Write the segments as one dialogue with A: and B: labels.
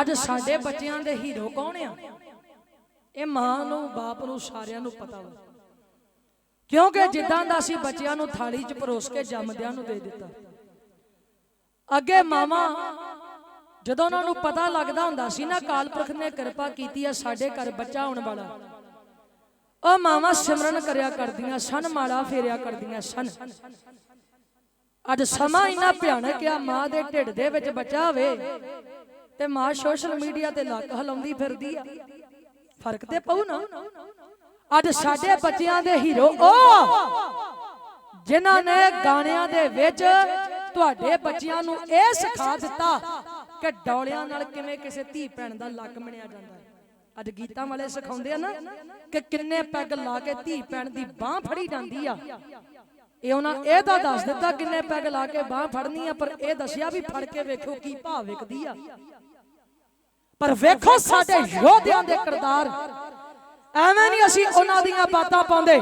A: ਅੱਜ ਸਾਡੇ ਬੱਚਿਆਂ ਦੇ ਹੀਰੋ ਕੌਣ ਆ? ਇਹ ਮਾਂ ਨੂੰ, ਬਾਪ ਨੂੰ, ਸਾਰਿਆਂ ਨੂੰ ਪਤਾ ਵਾ। ਕਿਉਂਕਿ ਜਿੱਦਾਂ ਦਾ ਅਸੀਂ ਬੱਚਿਆਂ ਨੂੰ ਥਾਲੀ 'ਚ ਪਰੋਸ ਕੇ ਜੰਮਦਿਆਂ ਨੂੰ ਦੇ ਦਿੱਤਾ। ਅੱਗੇ ਮਾਵਾ, ਜਦੋਂ ਉਹਨਾਂ ਨੂੰ ਪਤਾ ਲੱਗਦਾ ਹੁੰਦਾ ਸੀ ਨਾ ਕਾਲਪੁਰਖ ਨੇ ਕਿਰਪਾ ਕੀਤੀ ਆ ਸਾਡੇ ਘਰ ਬੱਚਾ ਆਉਣ ਵਾਲਾ। ਉਹ ਮਾਵਾ ਸਿਮਰਨ ਕਰਿਆ ਕਰਦੀਆਂ ਸਨ, ਮਾਲਾ ਫੇਰਿਆ ਕਰਦੀਆਂ ਸਨ। ਅੱਜ ਸਮਾਂ ਇੰਨਾ ਭਿਆਨਕ ਆ, ਮਾਂ ਦੇ ਢਿੱਡ ਦੇ ਵਿੱਚ ਬੱਚਾ ਹੋਵੇ ਤੇ ਮਾਂ ਸੋਸ਼ਲ ਮੀਡੀਆ ਤੇ ਲੱਕ ਹਲਾਉਂਦੀ ਫਿਰਦੀ ਆ। ਫ਼ਰਕ ਤੇ ਪਊ ਨਾ। ਅੱਜ ਸਾਡੇ ਬੱਚਿਆਂ ਦੇ ਹੀਰੋ ਉਹ ਜਿਨ੍ਹਾਂ ਨੇ ਗਾਣਿਆਂ ਦੇ ਵਿੱਚ ਤੁਹਾਡੇ ਬੱਚਿਆਂ ਨੂੰ ਇਹ ਸਿਖਾ ਦਿੱਤਾ ਕਿ ਡੌਲਿਆਂ ਨਾਲ ਕਿਵੇਂ ਕਿਸੇ ਧੀ ਭੈਣ ਦਾ ਲੱਕ ਮਿਣਿਆ ਜਾਂਦਾ ਹੈ। ਅੱਜ ਗੀਤਾਂ ਵਾਲੇ ਸਿਖਾਉਂਦੇ ਆ ਨਾ ਕਿ ਕਿੰਨੇ ਪੈਗ ਲਾ ਕੇ ਧੀ ਭੈਣ ਦੀ ਬਾਹ ਫੜੀ ਜਾਂਦੀ ਆ। ਇਹ ਉਹਨਾਂ ਇਹ ਤਾਂ ਦੱਸ ਦਿੱਤਾ ਕਿੰਨੇ ਪੈਗ ਲਾ ਕੇ ਬਾਹ ਫੜਨੀ ਆ ਪਰ ਇਹ ਦੱਸਿਆ ਵੀ ਫੜ ਕੇ ਵੇਖੋ ਕੀ ਭਾਵ ਵਿਕਦੀ ਆ। ਪਰ ਵੇਖੋ ਸਾਡੇ ਯੋਧਿਆਂ ਦੇ ਕਿਰਦਾਰ। ਐਵੇਂ ਨਹੀਂ ਅਸੀਂ ਉਹਨਾਂ ਦੀਆਂ ਬਾਤਾਂ ਪਾਉਂਦੇ।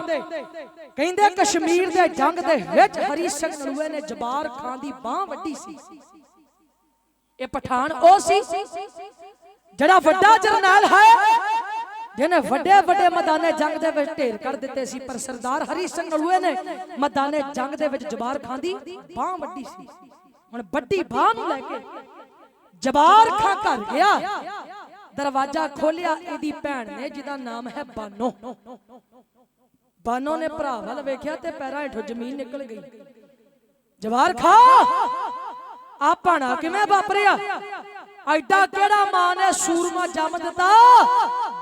A: ਕਹਿੰਦੇ ਕਸ਼ਮੀਰ ਦੇ ਜੰਗ ਦੇ ਵਿੱਚ ਹਰੀ ਸਿੰਘ ਨਲੂਏ ਨੇ ਜਬਾਰ ਖਾਨ ਦੀ ਬਾਹ ਵੱਢੀ ਸੀ। ਇਹ ਪਠਾਨ ਉਹ ਸੀ ਜਿਹੜਾ ਵੱਡਾ ਜਰਨੈਲ ਹੈ, ਜਿਹਨੇ ਵੱਡੇ ਵੱਡੇ ਮੈਦਾਨੇ ਜੰਗ ਦੇ ਵਿੱਚ ਢੇਰ ਕਰ ਦਿੱਤੇ ਸੀ। ਪਰ ਸਰਦਾਰ ਹਰੀ ਸਿੰਘ ਨਲੂਏ ਨੇ ਮੈਦਾਨੇ ਜੰਗ ਦੇ ਵਿੱਚ ਜਬਾਰ ਖਾਨ ਦੀ ਬਾਹ ਵੱਢੀ ਸੀ। ਹੁਣ ਵੱਡੀ ਬਾਹ ਨੂੰ ਲੈ ਕੇ ਜਬਾਰ ਖਾਂ ਘਰ ਗਿਆ। ਦਰਵਾਜ਼ਾ ਖੋਲਿਆ ਇਹਦੀ ਭੈਣ ਨੇ ਜਿਹਦਾ ਨਾਮ ਹੈ ਬਾਨੋ। ਬਾਨੋ। ਨੇ ਭਰਾ ਵੱਲ ਵੇਖਿਆ ਤੇ ਪੈਰਾਂ ਹੇਠੋਂ ਜ਼ਮੀਨ ਨਿਕਲ ਗਈ। ਜਵਾਰ ਖਾ! ਆ ਭਾਣਾ ਕਿਵੇਂ ਵਾਪਰਿਆ? ਐਡਾ ਕਿਹੜਾ ਮਾਂ ਨੇ ਸੂਰਮਾ ਜੰਮ ਦਿੱਤਾ?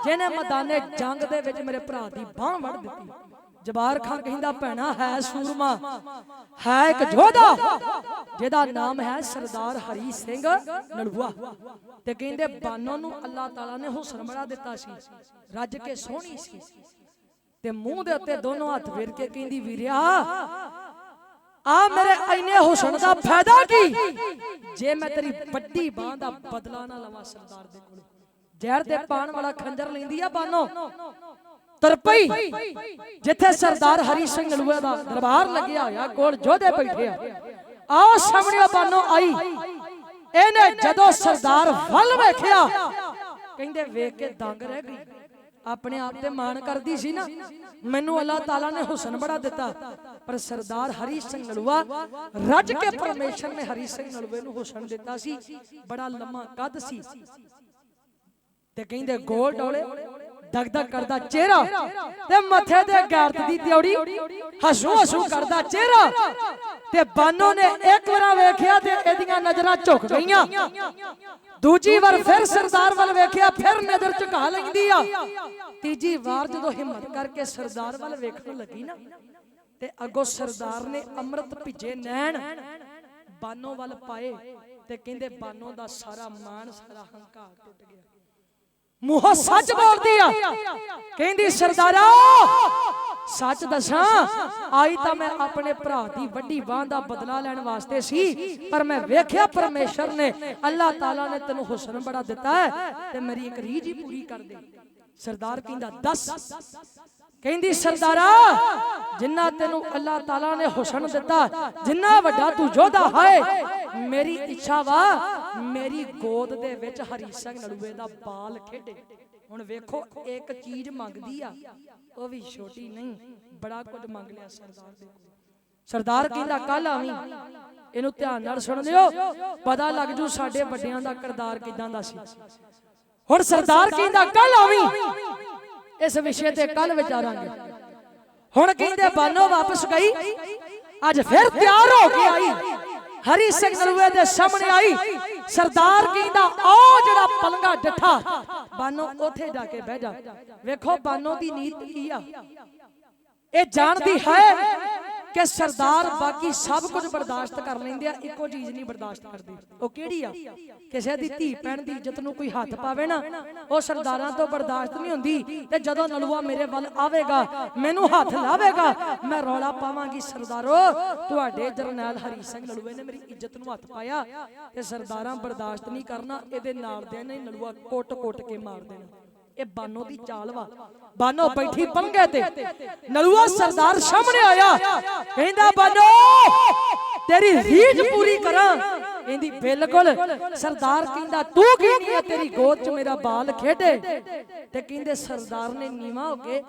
A: ਜਿਹਨੇ ਮੈਦਾਨੇ ਜੰਗ ਦੇ ਵਿੱਚ ਮੇਰੇ ਭਰਾ ਦੀ ਬਾਹ ਵੜ ਦਿੱਤੀ। ਜਬਾਰ ਖਾਨ ਕਹਿੰਦਾ ਭੈਣਾ ਹੈ ਸੂਰਮਾ ਹੈ ਇੱਕ ਯੋਧਾ ਜਿਹਦਾ ਨਾਮ ਹੈ ਸਰਦਾਰ ਹਰੀ ਸਿੰਘ ਨਲੂਆ। ਤੇ ਕਹਿੰਦੇ ਬਾਨੋ ਨੂੰ ਅੱਲਾਹ ਤਾਲਾ ਨੇ ਹੁਸਨ ਬੜਾ ਦਿੱਤਾ ਸੀ। ਰੱਜ ਕੇ ਸੋਹਣੀ ਸੀ। ਤੇ ਮੂੰਹ ਦੇ ਉੱਤੇ ਦੋਨੋਂ ਹੱਥ ਫੇਰ ਕੇ ਕਹਿੰਦੀ ਵੀਰਿਆ ਆ ਮੇਰੇ ਐਨੇ ਹੁਸਨ ਦਾ ਫਾਇਦਾ ਕੀ? ਜੇ ਮੈਂ ਤੇਰੀ ਵੱਡੀ ਬਾਹ ਦਾ ਬਦਲਾ ਨਾ ਲਵਾਂ ਸਰਦਾਰ ਦੇ ਕੋਲ। ਜ਼ਹਿਰ ਦੇ ਪਾਣ ਵਾਲਾ ਖੰਜਰ ਲੈਂਦੀ ਆ ਬਾਨੋ। ਤਰਪਈ ਜਿੱਥੇ ਸਰਦਾਰ ਹਰੀ ਸਿੰਘ ਨਲੂਆ ਦਾ ਦਰਬਾਰ ਲੱਗਿਆ ਹੋਇਆ, ਕੋਲ ਜੋਧੇ ਬੈਠੇ ਆ। ਆਓ ਸਾਹਮਣੇ ਬਾਨੋ ਆਈ। ਇਹਨੇ ਜਦੋਂ ਸਰਦਾਰ ਵੱਲ ਵੇਖਿਆ, ਕਹਿੰਦੇ, ਵੇਖ ਕੇ ਦੰਗ ਰਹਿ ਗਈ। ਆਪਣੇ ਆਪ ਤੇ ਮਾਣ ਕਰਦੀ ਸੀ ਨਾ। ਮੈਨੂੰ ਅੱਲਾਹ ਤਾਲਾ ਨੇ ਹੁਸਨ ਬੜਾ ਦਿੱਤਾ। ਪਰ ਸਰਦਾਰ ਹਰੀ ਸਿੰਘ ਨਲੂਆ ਰੱਜ ਕੇ ਪਰਮੇਸ਼ਰ ਨੇ ਹਰੀ ਸਿੰਘ ਨਲੂਏ ਨੂੰ ਹੁਸਨ ਦਿੱਤਾ ਸੀ। ਬੜਾ ਲੰਮਾ ਕੱਦ ਸੀ। ਤੇ ਕਹਿੰਦੇ, ਗੋਲ ਡੋਲੇ। ਦਗ ਕਰਦਾ ਚਿਹਰਾ ਤੇ ਮੱਥੇ ਤੇ ਗੈਰਤ ਦੀ ਤਿਉੜੀ ਹਸੂ ਹਸੂ ਕਰਦਾ ਚਿਹਰਾ ਤੇ ਬਾਨੋ ਨੇ ਇੱਕ ਵਾਰ ਵੇਖਿਆ ਤੇ ਇਹਦੀਆਂ ਨਜ਼ਰਾਂ ਝੁਕ ਗਈਆਂ। ਦੂਜੀ ਵਾਰ ਫਿਰ ਸਰਦਾਰ ਵੱਲ ਵੇਖਿਆ, ਫਿਰ ਨਜ਼ਰ ਝੁਕਾ ਲੈਂਦੀ ਆ। ਤੀਜੀ ਵਾਰ ਜਦੋਂ ਹਿੰਮਤ ਕਰਕੇ ਸਰਦਾਰ ਵੱਲ ਵੇਖਣ ਲੱਗੀ ਨਾ, ਤੇ ਅੱਗੋਂ ਸਰਦਾਰ ਨੇ ਅੰਮ੍ਰਿਤ ਭਿੱਜੇ ਨੈਣ, ਬਾਨੋ ਵੱਲ ਪਾਏ ਤੇ ਕਹਿੰਦੇ ਬਾਨੋ ਦਾ ਸਾਰਾ ਮਾਣ, ਸਾਰਾ ਹੰਕਾਰ ਟੁੱਟ ਗਿਆ। ਮੂੰਹੋਂ ਸੱਚ ਬੋਲਦੀ ਆ। ਕਹਿੰਦੀ, ਸਰਦਾਰਾ, ਸੱਚ ਦੱਸਾਂ, ਆਈ ਤਾਂ ਮੈਂ ਆਪਣੇ ਭਰਾ ਦੀ ਵੱਡੀ ਬਾਹ ਦਾ ਬਦਲਾ ਲੈਣ ਵਾਸਤੇ ਸੀ, ਪਰ ਮੈਂ ਵੇਖਿਆ ਪਰਮੇਸ਼ਰ ਨੇ ਅੱਲਾਹ ਤਾਲਾ ਨੇ ਤੈਨੂੰ ਹੁਸਨ ਬੜਾ ਦਿੱਤਾ ਹੈ ਤੇ ਮੇਰੀ ਇੱਕ ਰੀਝ ਹੀ ਪੂਰੀ ਕਰ ਦੇ। ਸਰਦਾਰ ਕਹਿੰਦਾ, ਦੱਸ ਕਹਿੰਦੀ ਸਰਦਾਰਾ ਜਿੰਨਾ ਤੈਨੂੰ ਅੱਲਾਹ ਤਾਲਾ ਨੇ ਹੁਸਨ ਦਿੱਤਾ ਜਿੰਨਾ ਵੱਡਾ ਤੂੰ ਯੋਧਾ ਹੈ ਮੇਰੀ ਇੱਛਾ ਵਾ ਮੇਰੀ ਗੋਦ ਦੇ ਵਿੱਚ ਹਰੀ ਸਿੰਘ ਨਲੂਏ ਦਾ ਬਾਲ ਖੇਡੇ। ਹੁਣ ਵੇਖੋ ਇੱਕ ਚੀਜ਼ ਮੰਗਦੀ ਆ ਉਹ ਵੀ ਛੋਟੀ ਨਹੀਂ ਬੜਾ ਕੁਝ ਮੰਗ ਲਿਆ ਸਰਦਾਰ ਦੇ ਕੋਲ। ਸਰਦਾਰ ਕਹਿੰਦਾ ਕੱਲ ਆਵੀਂ। ਇਹਨੂੰ ਧਿਆਨ ਨਾਲ ਸੁਣ ਲਿਓ ਪਤਾ ਲੱਗ ਜੂ ਸਾਡੇ ਵੱਡਿਆਂ ਦਾ ਕਿਰਦਾਰ ਕਿਦਾਂ ਦਾ ਸੀ। ਹੁਣ ਸਰਦਾਰ ਕਹਿੰਦਾ ਕੱਲ ਆਵੀਂ ਇਸ ਵਿਸ਼ੇ ਤੇ ਕੱਲ ਵਿਚਾਰਾਂਗੇ। ਹੁਣ ਕਹਿੰਦੇ ਬਾਨੋ ਵਾਪਸ ਗਈ? ਅੱਜ ਫਿਰ ਤਿਆਰ ਹੋ ਕੇ ਆਈ। ਹਰੀ ਸਿੰਘ ਨਲੂਏ ਦੇ ਸਾਹਮਣੇ ਆਈ। ਸਰਦਾਰ ਕਹਿੰਦਾ ਉਹ ਜਿਹੜਾ ਪਲੰਗਾ ਡੱਠਾ। ਬਾਨੋ ਉੱਥੇ ਜਾ ਕੇ ਬਹਿ ਜਾ। ਵੇਖੋ ਬਾਨੋ ਦੀ ਨੀਤ ਕੀ ਆ। ਇਹ ਜਾਣਦੀ ਹੈ ਕਿ ਸਰਦਾਰ ਬਾਕੀ ਸਭ ਕੁਝ ਬਰਦਾਸ਼ਤ ਕਰ ਲੈਂਦੇ ਆ, ਇੱਕੋ ਚੀਜ਼ ਨਹੀਂ ਬਰਦਾਸ਼ਤ ਕਰਦੇ। ਉਹ ਕਿਹੜੀ ਆ? ਕਿਸੇ ਦੀ ਧੀ ਭੈਣ ਦੀ ਇੱਜ਼ਤ ਨੂੰ ਕੋਈ ਹੱਥ ਪਾਵੇ ਨਾ, ਉਹ ਸਰਦਾਰਾਂ ਤੋਂ ਬਰਦਾਸ਼ਤ ਨਹੀਂ ਹੁੰਦੀ ਤੇ ਜਦੋਂ ਨਲੂਆ ਮੇਰੇ ਵੱਲ ਆਵੇਗਾ, ਮੈਨੂੰ ਹੱਥ ਲਾਵੇਗਾ, ਮੈਂ ਰੌਲਾ ਪਾਵਾਂਗੀ, ਸਰਦਾਰੋ, ਤੁਹਾਡੇ ਜਰਨੈਲ ਹਰੀ ਸਿੰਘ ਨਲੂਏ ਨੇ ਮੇਰੀ ਇੱਜ਼ਤ ਨੂੰ ਹੱਥ ਪਾਇਆ ਤੇ ਸਰਦਾਰਾਂ ਬਰਦਾਸ਼ਤ ਨਹੀਂ ਕਰਨਾ, ਇਹਦੇ ਨਾਲ ਦੇ ਨੇ ਨਲੂਆ ਕੁੱਟ-ਕੁੱਟ ਕੇ ਮਾਰ ਦੇਣਾ। ਇਹ ਬਾਨੋ ਦੀ ਚਾਲ ਵਾ। ਬਾਨੋ ਬੈਠੀ ਪੰਗੇ ਤੇ। ਨਲੂਆ ਸਰਦਾਰ ਸਾਹਮਣੇ ਆਇਆ। ਕਹਿੰਦਾ ਬਾਨੋ ਤੇਰੀ ਰੀਝ ਪੂਰੀ ਕਰਾਂ। ਕਹਿੰਦੀ ਬਿਲਕੁਲ। ਸਰਦਾਰ ਕਹਿੰਦਾ ਤੂੰ ਕੀ ਨਹੀਂ ਤੇਰੀ ਗੋਦ 'ਚ ਮੇਰਾ ਬਾਲ ਖੇਡੇ। ਤੇ ਕਹਿੰਦੇ ਸਰਦਾਰ ਨੇ ਨੀਵਾ ਹੋ ਕੇ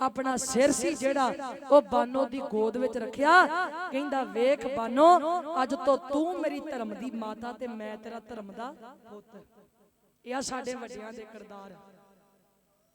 A: ਆਪਣਾ ਸਿਰ ਸੀ ਜਿਹੜਾ ਉਹ ਬਾਨੋ ਦੀ ਗੋਦ ਵਿੱਚ ਰੱਖਿਆ। ਕਹਿੰਦਾ ਵੇਖ ਬਾਨੋ ਅੱਜ ਤੋਂ ਤੂੰ ਮੇਰੀ ਧਰਮ ਦੀ ਮਾਤਾ ਤੇ ਮੈਂ ਤੇਰਾ ਧਰਮ ਦਾ ਪੁੱਤ। ਇਹ ਆ ਸਾਡੇ ਵੱਡਿਆਂ ਦੇ ਕਿਰਦਾਰ।